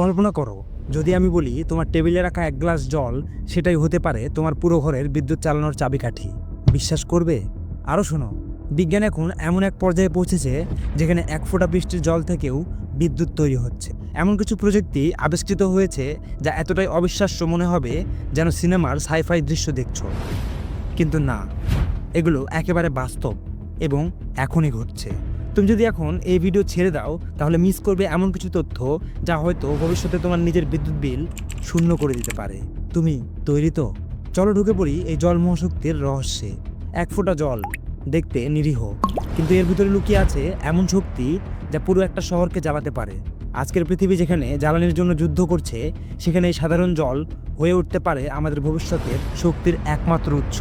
কল্পনা করো, যদি আমি বলি তোমার টেবিলে রাখা এক গ্লাস জল, সেটাই হতে পারে তোমার পুরো ঘরের বিদ্যুৎ চালানোর চাবিকাঠি। বিশ্বাস করবে? আরও শোনো, বিজ্ঞান এখন এমন এক পর্যায়ে পৌঁছেছে যেখানে এক ফোঁটা বৃষ্টির জল থেকেও বিদ্যুৎ তৈরি হচ্ছে। এমন কিছু প্রযুক্তি আবিষ্কৃত হয়েছে যা এতটাই অবিশ্বাস্য মনে হবে যেন সিনেমার সাইফাই দৃশ্য দেখছ। কিন্তু না, এগুলো একেবারে বাস্তব এবং এখনই ঘটছে। তুমি যদি এখন এই ভিডিও ছেড়ে দাও, তাহলে মিস করবে এমন কিছু তথ্য যা হয়তো ভবিষ্যতে তোমার নিজের বিদ্যুৎ বিল শূন্য করে দিতে পারে। তুমি তৈরি তো? চলো ঢুকে পড়ি এই জল মহাশক্তির রহস্যে। এক ফোঁটা জল, দেখতে নিরীহ। কিন্তু এর ভিতরে লুকিয়ে আছে এমন শক্তি যা পুরো একটা শহরকে জ্বালাতে পারে। আজকের পৃথিবী যেখানে জ্বালানির জন্য যুদ্ধ করছে, সেখানে এই সাধারণ জল হয়ে উঠতে পারে আমাদের ভবিষ্যতের শক্তির একমাত্র উৎস।